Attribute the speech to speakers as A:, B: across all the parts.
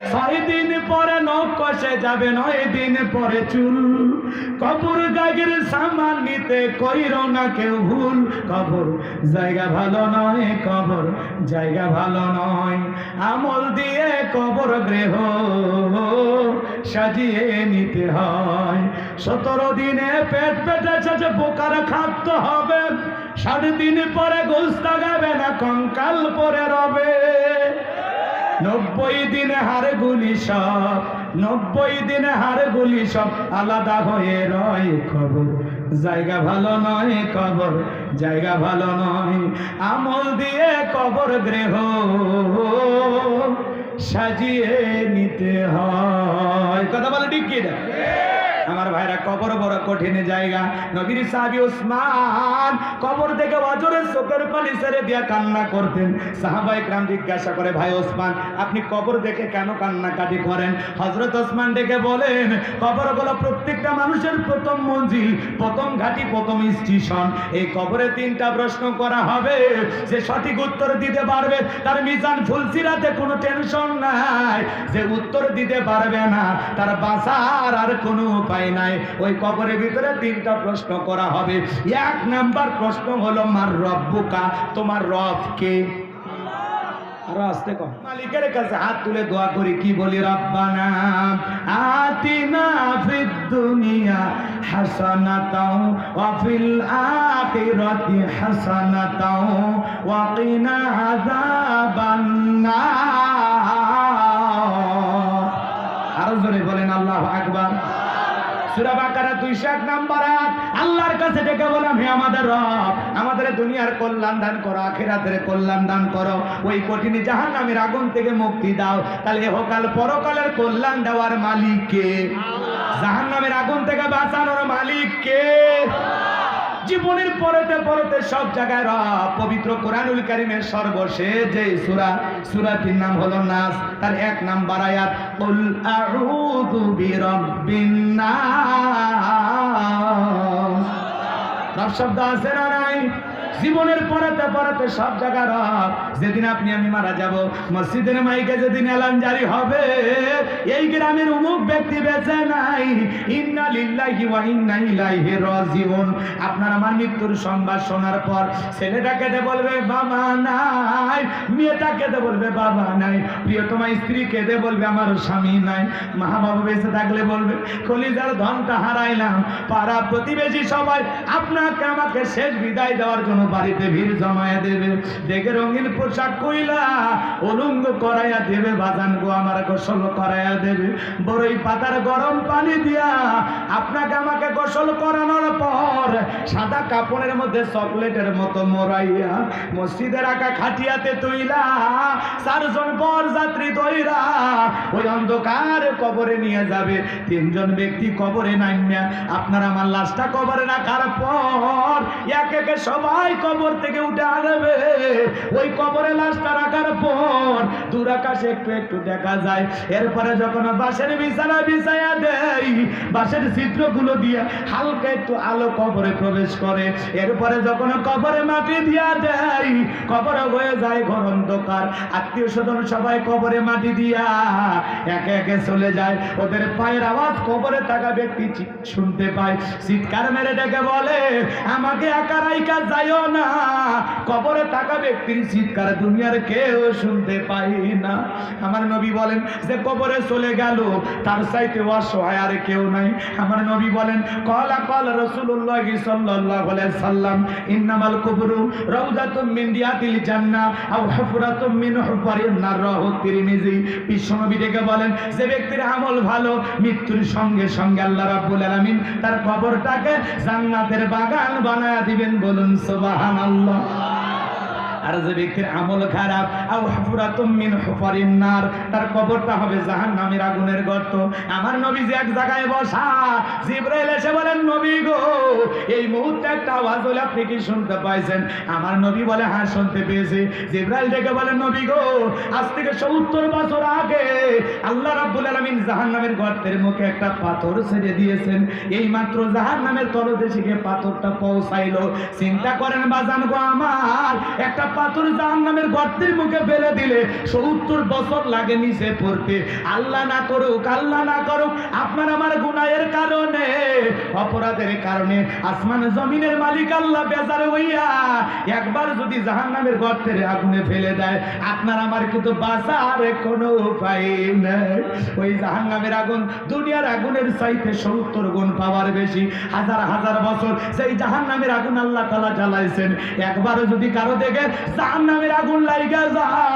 A: ছয় দিন পরে নখ কষে যাবে, নয় দিন পরে চুল। কবর গাগের সামান নিতে কইর না কবর জায়গা ভালো নয়, কবর জায়গা ভালো নয়। আমল দিয়ে কবর গৃহ সাজিয়ে নিতে হয়। সতেরো দিনে পেট পেটেছে যে বোকার খাদ্য হবে সাড়ে দিন পরে গোস্তা গাবে না, কঙ্কাল পরে রবে। নব্বই দিনে হারে গুলি সব, নব্বই দিনে হারে গুলি সব, আলাদা হয়ে রয় খবর জায়গা ভালো নয় কবর জায়গা ভালো নয়, আমল দিয়ে কবর গৃহ সাজিয়ে নিতে হয় কথা বলে ঠিক কি? আমার ভাইরা কবর বড় কঠিন জায়গা। নবীর সাহাবী ওসমান কবর থেকে অজরের চোখের পানি ছেড়ে দিয়া কান্না করতেন। সাহাবাই ক্রাম জিজ্ঞাসা করে, ভাই ওসমান আপনি কবর দেখে কেন কান্নাকাটি করেন? হজরত ওসমান ডেকে বলেন কবর হলো প্রত্যেকটা মানুষের প্রথম মঞ্জিল, প্রথম ঘাটি, প্রথম স্টেশন। এই কবরে তিনটা প্রশ্ন করা হবে। যে সঠিক উত্তর দিতে পারবে, তার মিজান ফুলসিরাতে কোনো টেনশন নাই। যে উত্তর দিতে পারবে না, তার বাঁচার আর কোনো উপায় নাই। ওই কবরের ভিতরে তিনটা প্রশ্ন করা হবে। এক নাম্বার প্রশ্ন হলো, মার রব্বুকা? তোমার রব কে? মালিকের কাছে বলেন সূরা বাকারা 201 নাম্বার আল্লাহর কাছে ডেকে বললাম, হে আমাদের রব, আমাদের দুনিয়ার কল্যাণ দান করো, আখিরাতের কল্যাণ দান করো। ওই কঠিন জাহান্নামের আগুন থেকে মুক্তি দাও। তাহলে এহকাল পরকালের কল্যাণ দেওয়ার মালিক কে? জাহান্নামের আগুন থেকে বাঁচানোর মালিক কে? জীবনের পরেতে পরেতে সব জায়গায় রব পবিত্র কোরআনুল কারিমের সর্বশেষ যে সুরা, সুরাটির নাম হলো নাস, তার এক নাম আয়াত কুল আউযু বিরাব্বিন নাস। রব শব্দ আছে না নাই? জীবনের পরাতে পরাতে সব জায়গা রব যেদিন আপনি, আমি মারা যাব, মসজিদের মাইকে যেদিন এলান জারি হবে, এই গ্রামের অমুক ব্যক্তি বেঁচে নাই। ইন্না লিল্লাহি ওয়া ইন্না ইলাইহি রাজিউন। আপনার আমার মৃত্যুর সংবাদ শোনার পর ছেলেটা কেঁদে বলবে, বাবা নাই। মেয়েটা কেঁদে বলবে, বাবা নাই। প্রিয়তমা স্ত্রী কেঁদে বলবে, আমার স্বামী নাই। মা বাবা বেঁচে থাকলে বলবে, কলিজার ধনটা হারাইলাম। পাড়া প্রতিবেশী সবাই আপনাকে, আমাকে শেষ বিদায় দেওয়ার জন্য বাড়িতে ভিড় জমায়া দেবে। দেখে রঙিন পোশাক কইলা অলঙ্গ করাইয়া দেবে। বাজান গো আমার গোসল করাইয়া দেবে। বড়ই পাতার গরম পানি দিয়া আপনাকে আমাকে গোসল করানোর পর সাদা কাপড়ের মধ্যে চকলেটের মতো মোরাইয়া মসজিদের আঁকা খাটিয়াতে তুইলা চারজন বর যাত্রী দইরা ওই অন্ধকার কবরে নিয়ে যাবে। তিনজন ব্যক্তি কবরে নামিয়া, আপনার আমার লাশটা কবরে রাখার পর এক একে সবাই কবর থেকে উঠে আনবে। ওই কবরে লাশটা রাখার পর দূর আকাশে একটু একটু দেখা যায়। এরপরে যখন বাঁশের বিছানা বিছায়া দেয়, বাঁশের ছিদ্রগুলো দিয়ে হালকা একটু আলো কবরে প্রবেশ করে। এরপরে যখন কবরে মাটি দিয়া দেয়, কবরে হয়ে যায় ঘর অন্ধকার। আত্মীয় স্বজন সবাই কবরে মাটি দিয়া একে একে চলে যায়। ওদের পায়ের আওয়াজ কবরে থাকা ব্যক্তি শুনতে পায়। চিৎকার মেরে ডেকে বলে, আমাকে একা রাইকা যাইও না। কবরে থাকা ব্যক্তির চিৎকার দুনিয়ার কেউ শুনতে না। আমার নবী বলেন, যে কবরে চলে গেল, তার চাইতে অসহায় আর কেউ নাই। আমার নবী বলেন, কলা কল রসুল্লাহ সাল্লাম, ইন্নামাল আমল ভালো, মৃত্যুর সঙ্গে সঙ্গে আল্লাহ রাব্বুল আলামিন তার কবরটাকে জান্নাতের বাগান বানায়া দিবেন বলুন, সুবহানাল্লাহ। আর যে ব্যক্তির আমল খারাপ, আও হুফরাতুম মিন হুফারিন নার, তার কবরটা হবে জাহান্নামের আগুনের গর্ত। আমার নবী যে এক জায়গায় বসা, জিব্রাইল এসে বলেন, নবী গো, এই মুহূর্তে একটা আওয়াজ হলে, আপনি কি শুনতে পাইছেন? আমার নবী বলে হ্যাঁ শুনতে পেয়েছি। জিব্রাইল ডেকে বলেন নবী গো, আজ থেকে সত্তর বছর আগে আল্লাহ রাব্বুল আলামিন জাহান্নামের গর্তের মুখে একটা পাথর ছেড়ে দিয়েছেন। এই মাত্র জাহান্নামের তলদেশে গিয়ে পাথরটা পৌঁছাইলো। চিন্তা করেন, বাজান গো আমার, একটা পাথর জাহান্নামের গর্তের মুখে ফেলে দিলে সত্তর বছর লাগে নিচে পড়তে। আল্লাহ না করুক, আল্লাহ না করুক, আপনার আমার গুনাহের কারণে, অপরাধের কারণে। আসমান জমিনের মালিক আল্লাহ বেজারে হইয়া একবার যদি জাহান্নামের গর্তের আগুনে ফেলে দেয়, আপনার আমার কিন্তু বাঁচার কোনো উপায় নেই। ওই জাহান্নামের আগুন দুনিয়ার আগুনের চাইতে সত্তর গুণ পাওয়ার বেশি। হাজার হাজার বছর সেই জাহান্নামের আগুন আল্লাহ তালা জ্বালাইছেন একবারও যদি কারও দেখে জাহান্নামের আগুন লাইগা যায়।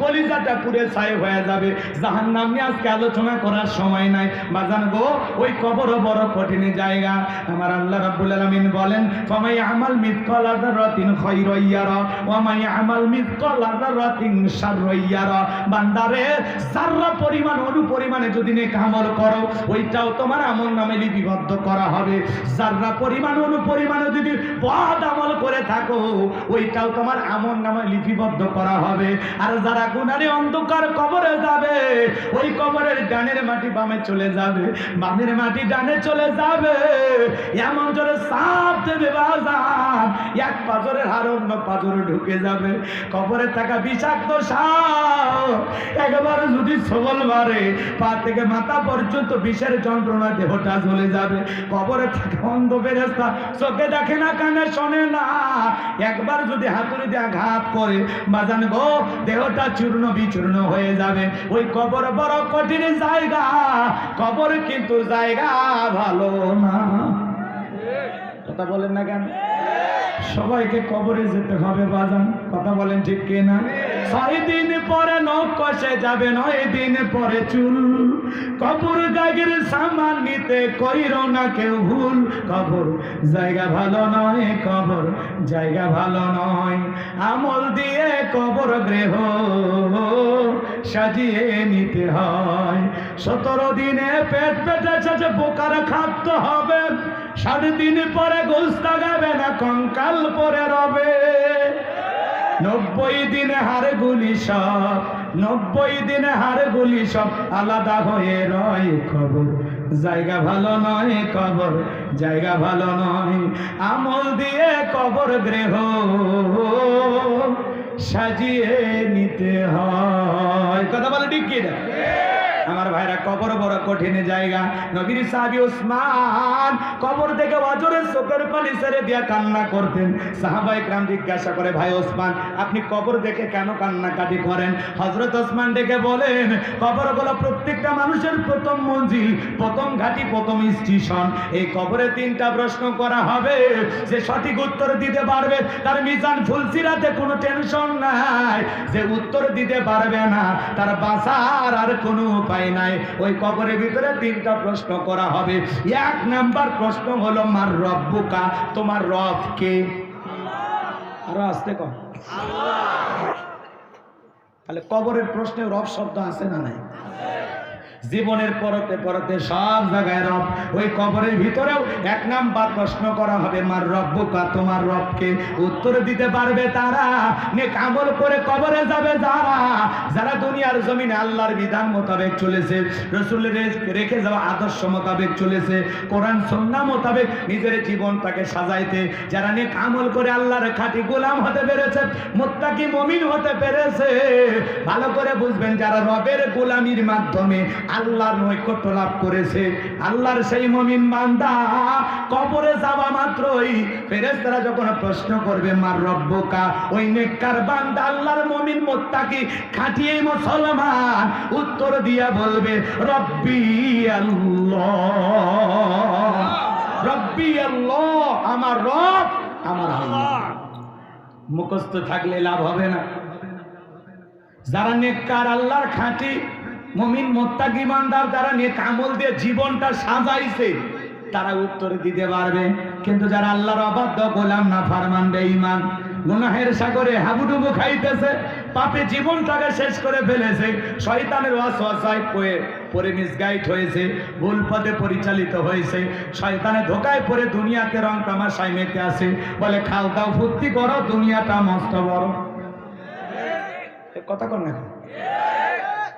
A: কলিজাটা পুড়ে ছাই হয়ে যাবে। জাহান্নাম নিয়ে আজকে আলোচনা করার সময় নাই। বাজান গো, ওই কবর বড় কঠিন জায়গা। আমার আল্লাহ রাব্বুল আলামিন বলেন, ফামাই আমাল মিথকাল যারাতিন খায়রাইয়ারা ওয়া মাই আমাল মিথকাল যারাতিন শাররাইয়ারা বান্দারে, যাররা পরিমাণ অনু পরিমাণে যদি নেক আমল করো, ওইটাও তোমার আমল নামে লিপিবদ্ধ করা হবে। যাররা পরিমাণ অনু পরিমাণে যদি বদ আমল করে থাকো, ওইটাও তোমার আমল নামে লিপিবদ্ধ করা হবে। আর যারা গুনারে অন্ধকার কবরে যাবে, ওই কবরের ডানের মাটি বামে চলে যাবে, বামের মাটি ডানে চলে যাবে। এমন জোরে সাপ দেবে বাজার, এক পাজরের হার অন্য পাজরে ঢুকে যাবে। কবরে থাকা বিষাক্ত সাপ একবার যদি সবল মারে, পা থেকে মাথা পর্যন্ত বিষের যন্ত্রণা দেহটা জ্বলে যাবে। কবরে থাকা অন্ধ বেরেস্তা চোখে দেখে না, কানে শোনে না। একবার যদি হাতুড়ি দিয়ে আঘাত করে, বাজান গো দেহটা চূর্ণ বিচূর্ণ হয়ে যাবে। ওই কবর বড় কঠিন জায়গা। কবর কিন্তু জায়গা ভালো না। কথা বলেন না কেন? সবাইকে কবরে যেতে হবে বাজান। কথা বলেন ঠিক কিনা? ছয় দিন পরে নখ কষে যাবে, নয় দিন পরে চুল। কবর গাগের সামান নিতে কইর না কেউ ভুল। কবর জায়গা ভালো নয়, কবর জায়গা ভালো নয়। আমল দিয়ে কবর গৃহ সাজিয়ে নিতে হয়। সতেরো দিনে পেট পেটে যে বোকার খাদ্য হবে সাড়ে দিন পরে গোস্তা গাবে না, কঙ্কাল পরে রবে। নব্বই দিনে হারে গুলি সব, নব্বই দিনে হারে গুলি সব, আলাদা হয়ে রয় খবর। জায়গা ভালো নয় কবর জায়গা ভালো নয়, আমল দিয়ে কবর গৃহ সাজিয়ে নিতে হয়। কথা বলে ঠিক কি না আমার ভাইরা কবর বড় কঠিন জায়গা। নবীর সাহাবী ওসমান কবর থেকে অজরের চোখের পানি ছেড়ে দিয়া কান্না করতেন। সাহাবাই ক্রাম জিজ্ঞাসা করে, ভাই ওসমান আপনি কবর দেখে কেন কান্নাকাটি করেন? হজরত ওসমান ডেকে বলেন কবর হলো প্রত্যেকটা মানুষের প্রথম মঞ্জিল, প্রথম ঘাটি, প্রথম স্টেশন। এই কবরে তিনটা প্রশ্ন করা হবে। যে সঠিক উত্তর দিতে পারবে, তার মিজান ফুলসিরাতে কোনো টেনশন নাই। যে উত্তর দিতে পারবে না, তার বাঁচার আর কোনো উপায় নাই। ওই কবরের ভিতরে তিনটা প্রশ্ন করা হবে। এক নাম্বার প্রশ্ন হলো মার রব্বুকা? তোমার রব কে? আরও আসতে কম তাহলে কবরের প্রশ্নে রব শব্দ আছে না নাই? জীবনের পরতে পরতে সব জায়গায় রব। ওই কবরের ভিতরেও এক নাম্বার প্রশ্ন করা হবে, মার রব্বুকা তোমার রবকে উত্তর দিতে পারবে তারা, নেক আমল করে কবরে যাবে যারা যারা দুনিয়ার জমিনে আল্লাহর বিধান মোতাবেক চলেছে রসুলের রেখে যাওয়া আদর্শ মোতাবেক চলেছে, কোরআন সন্না মোতাবেক নিজের জীবনটাকে সাজাইতে, যারা নেক আমল করে আল্লাহর খাঁটি গোলাম হতে পেরেছে, মোত্তাকি মমিন হতে পেরেছে। ভালো করে বুঝবেন, যারা রবের গোলামির মাধ্যমে আল্লাহর নৈকট্য লাভ করেছে। আল্লাহর সেই মমিন বান্দা কবরে যাওয়া মাত্রই ফেরেশতারা যখন প্রশ্ন করবে, মার রব্বকা? ওই নেককার বান্দা আল্লাহর মমিন মোত্তাকি খাটিয়ে মুসলমান উত্তর দিয়া বলবে, রব্বি আল্লাহ রব্বি আল্লাহ, আমার রব, আমার আল্লাহ। মুখস্থ থাকলে লাভ হবে না। যারা নেককার আল্লাহর খাঁটি মমিন মোত্তাকি ইমানদার যারা নেক আমল দিয়ে জীবনটা সাজাইছে, তারা উত্তর দিতে পারবে। কিন্তু যারা আল্লাহর অবাধ্য গোলাম না ফারমান বেঈমান, গুনাহের সাগরে হাবুডুবু খাইতেছে, পাপে জীবনটাকে শেষ করে ফেলেছে, শয়তানের ওয়াসওয়াসায় পড়ে পরে মিসগাইড হয়েছে, ভুল পথে পরিচালিত হয়েছে, শয়তানে ধোকায় পড়ে দুনিয়াতে রং তামাশায় মেতে আসে বলে খাও দাও, ফুর্তি করো, দুনিয়াটা মস্ত বড়। কথা কর না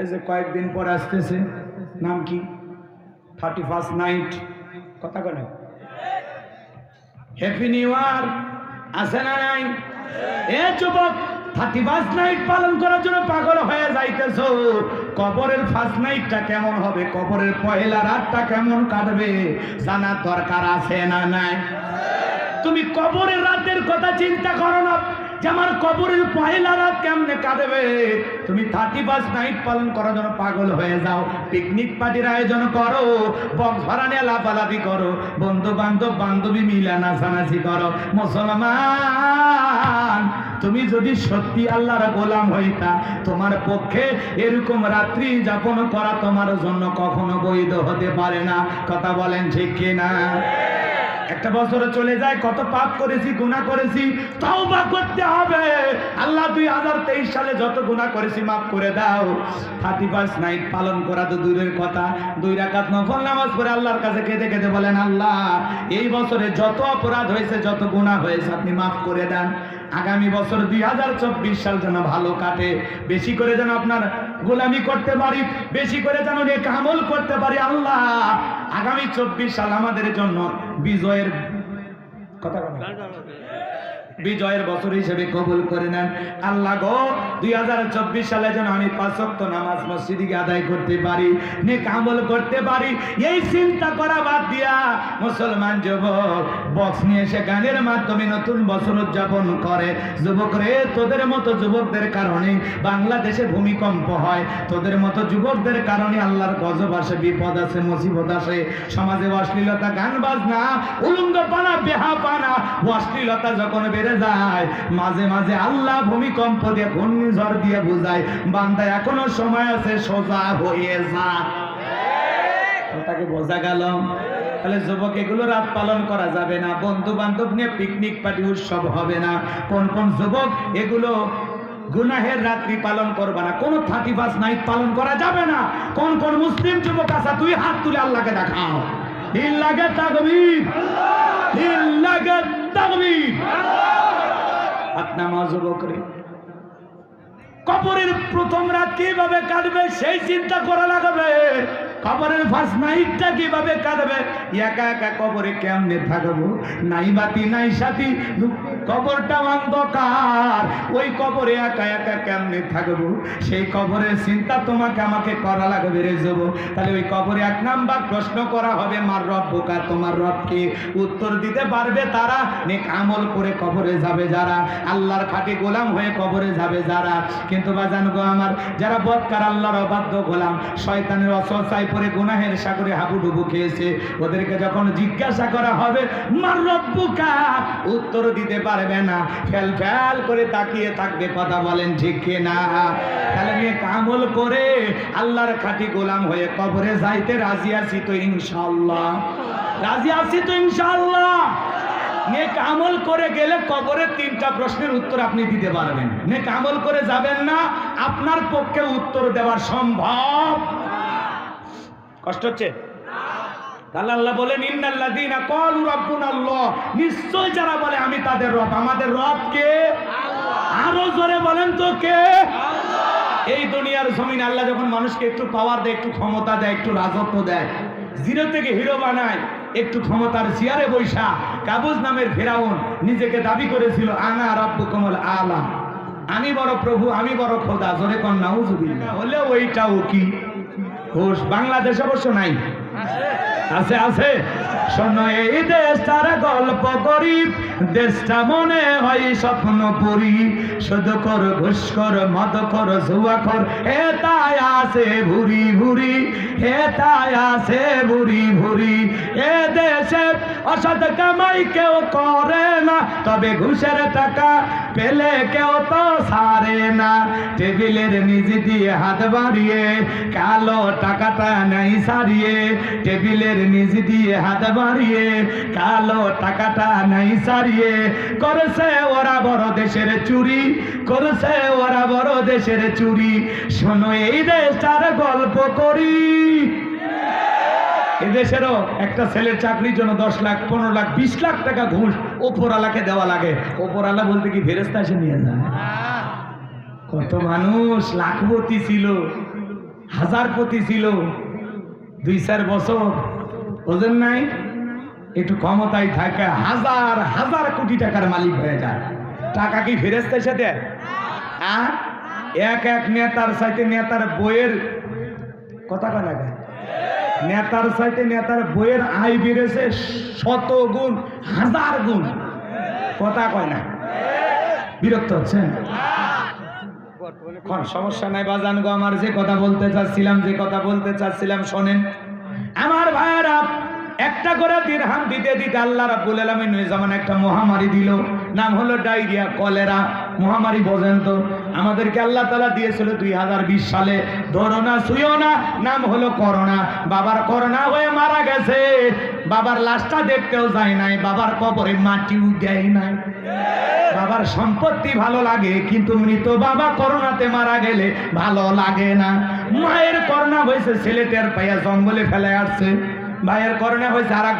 A: এই যে কয়েকদিন পর আসতেছে, নাম কি? থার্টি ফার্স্ট নাইট কথা বলে হ্যাপি নিউ ইয়ার আছে না নাই? এ যুবক থার্টি ফার্স্ট নাইট পালন করার জন্য পাগল হয়ে যাইতেছ। কবরের ফার্স্ট নাইটটা কেমন হবে? কবরের পয়লা রাতটা কেমন কাটবে? জানার দরকার আছে না নাই? তুমি কবরের রাতের কথা চিন্তা করো না। আমার কবরের পয়লা রাত কেমনে কাটবে তুমি থার্টি ফার্স্ট নাইট পালন করার জন্য পাগল হয়ে যাও। পিকনিক পার্টির আয়োজন করো। বক ভরানে লাফালাফি করো। বন্ধু বান্ধব বান্ধবী মিলা নাচানাচি করো। মুসলমান, তুমি যদি সত্যি আল্লাহর গোলাম হইতা, তোমার পক্ষে এরকম রাত্রি যাপন করা তোমার জন্য কখনো বৈধ হতে পারে না। কথা বলেন ঠিক কিনা? একটা বছরে চলে যায়, কত পাপ করেছি গুণা করেছি, তওবা করতে হবে। আল্লাহ দুই হাজার তেইশ সালে যত গুণা করেছি, মাফ করে দাও। থার্টি ফার্স্ট নাইট পালন করা তো দূরের কথা। দুই রাকাত নফল নামাজ পড়ে আল্লাহর কাছে কেঁদে কেঁদে বলেন, আল্লাহ, এই বছরে যত অপরাধ হয়েছে, যত গুণা হয়েছে, আপনি মাফ করে দেন। আগামী বছর দুই হাজার চব্বিশ সাল যেন ভালো কাটে। বেশি করে যেন আপনার গোলামি করতে পারি, বেশি করে যেন নেক আমল করতে পারি, আল্লাহ আগামী চব্বিশ সাল আমাদের জন্য বিজয়ের কথা। বিজয়ের বছর হিসেবে কবুল করে নেন। আল্লাহ গো, দুই সালে যেন আমি পাঁচক্ত নামাজ মসজিদে গিয়ে আদায় করতে পারি, নেক করতে পারি, এই চিন্তা করা বাদ দিয়া মুসলমান যুবক বক্স নিয়ে এসে গানের মাধ্যমে নতুন বছর উদযাপন করে। যুবক রে, তোদের মতো যুবকদের কারণে বাংলাদেশে ভূমিকম্প হয়। তোদের মতো যুবকদের কারণে আল্লাহর গজব আসে, বিপদ আছে মুসিবত আসে। সমাজে অশ্লীলতা, গান বাজনা, উলঙ্গ পানা বেহা পানা অশ্লীলতা যখন বেড়ে যায় মাঝে মাঝে আল্লাহ ভূমিকম্প দিয়ে ঘূর্ণিঝড় দিয়ে বুঝায়, বান্দা এখনও সময় আছে সোজা হয়ে যা। ওটাকে বোঝা গেল? তাহলে যুবক এগুলো রাত পালন করা যাবে না। বন্ধু বান্ধব নিয়ে পিকনিক পার্টি উৎসব হবে না। কোন কোন যুবক, এগুলো গুনাহের রাত্রি পালন করবে না। কোনো থার্টি ফার্স্ট নাইট পালন করা যাবে না। কোন কোন মুসলিম যুবক আছে, তুই হাত তুলে আল্লাহকে দেখাও। দিল লাগে তাকবীর। দিল তাকবীর। হাত যুবক করে। কবরের প্রথম রাত কীভাবে কাটবে সেই চিন্তা করা লাগবে। কবরের ফার্স্ট নাইটটা কীভাবে কাটবে একা একা কবরে কেমনে থাকব? নাই বাতি, নাই সাথী কবরটা অন্ধকার। ওই কবরে একা একা কেমনে থাকব? সেই কবরের চিন্তা তোমাকে আমাকে করা লাগবে রে যাব। তাহলে ওই কবরে এক নাম্বার প্রশ্ন করা হবে, মার রব বোকা, তোমার রবকে উত্তর দিতে পারবে তারা, নেক আমল করে কবরে যাবে যারা। আল্লাহর খাটে গোলাম হয়ে কবরে যাবে যারা। কিন্তু বাজান গো আমার, যারা বৎকার আল্লাহর অবাধ্য গোলাম, শয়তানের অসচাই পরে গুনাহের সাগরে হাবুডুবু খেয়েছে। ওদেরকে যখন জিজ্ঞাসা করা হবে উত্তর দিতে পারবে না। ফেল ফেল করে তাকিয়ে থাকবে, কথা বলেন ঠিক না তাহলে নিয়ে কামল করে আল্লাহর খাঁটি গোলাম হয়ে কবরে যাইতে রাজি আছি তো ইনশাল্লাহ রাজি আছি তো ইনশাল্লাহ নেক আমল করে গেলে কবরের তিনটা প্রশ্নের উত্তর আপনি দিতে পারবেন। নেক আমল করে যাবেন না, আপনার পক্ষে উত্তর দেওয়ার সম্ভব। কষ্ট হচ্ছে? তাহলে আল্লাহ বলেন ইন্নাল্লাযীনা ক্বালু রাব্বুনাল্লাহ নিশ্চয় যারা বলে আমি তাদের রব। আমাদের রব কে? আরও জোরে বলেন তো কে? এই দুনিয়ার জমিন আল্লাহ যখন মানুষকে একটু পাওয়ার দেয় একটু ক্ষমতা দেয় একটু রাজত্ব দেয় জিরো থেকে হিরো বানায় একটু ক্ষমতার চেয়ারে বৈশা কাবুজ নামের ফেরাউন নিজেকে দাবি করেছিল আনা রাব্বু কমল আলা। আমি বড় প্রভু আমি বড় খোদা। জোরে কন নাউজুবিল্লাহ। হলে ওইটাও কি? হুশ, বাংলাদেশ অবশ্য নাই। আছে আছে। শোনো এই দেশটার গল্প করি। দেশটা মনে হয় স্বপ্ন পুরি। শুধু কর, ঘুষ কর, মদ কর, জুয়া কর। হে তাই আছে ভুরি ভুরি। হে তাই আছে ভুরি ভুরি। এ দেশে অসৎ কামাই কেউ করে না। তবে ঘুষের টাকা পেলে কেউ তো সারে না। টেবিলের নিচে দিয়ে হাত বাড়িয়ে, কালো টাকাটা নাই সারিয়ে। টেবিলের নিচে দিয়ে হাত বাড়িয়ে, কালো টাকাটা নাই সারিয়ে। করেছে ওরা বড় দেশের চুরি, করেছে ওরা বড় দেশের চুরি। শোনো এই দেশটার গল্প করি। এদেশেরও একটা ছেলের চাকরির জন্য দশ লাখ, পনেরো লাখ, বিশ লাখ টাকা ঘুষ ওপরালাকে দেওয়া লাগে। ওপরালা বলতে কি ফেরেস্তা এসে নিয়ে যায়? কত মানুষ, লাখপতি ছিল, হাজারপতি ছিল। দুই চার বছর, ওজন নাই, একটু ক্ষমতায় থাকে, হাজার হাজার কোটি টাকার মালিক হয়ে যায়। টাকা কি ফেরেস্তার সাথে? আর এক এক নেতার সাথে নেতার বইয়ের কথা কয় না? নেতার সাথে নেতার বইয়ের আয় বেড়েছে শত গুণ হাজার গুণ। কথা কয় না? বিরক্ত হচ্ছেন? সমস্যা নাই বাজান গো, আমার যে কথা বলতে চাচ্ছিলাম, যে কথা বলতে চাচ্ছিলাম, শোনেন। আমার ভাইয়েরা, একটা করে দিরহাম দিতে দিতে আল্লাহ রাব্বুল আলামিন zaman একটা মহামারী দিল। নাম হলো ডায়রিয়া, কলেরা। মহামারী বোঝেন তো আমাদেরকে আল্লাহ তাআলা দিয়েছিল দুই সালে। ধরো না শুইও না, নাম হলো করোনা। বাবার করোনা হয়ে মারা গেছে। বাবার লাশটা দেখতেও যায় নাই, বাবার কবরে মাটিও দেয় নাই। বাবার সম্পত্তি ভালো লাগে, কিন্তু মৃত বাবা করোনাতে মারা গেলে ভালো লাগে না। মায়ের করোনা হয়েছে ছেলেটার পাইয়া জঙ্গলে ফেলে আসছে। ভাইয়ের করোনা হয়েছে আর এক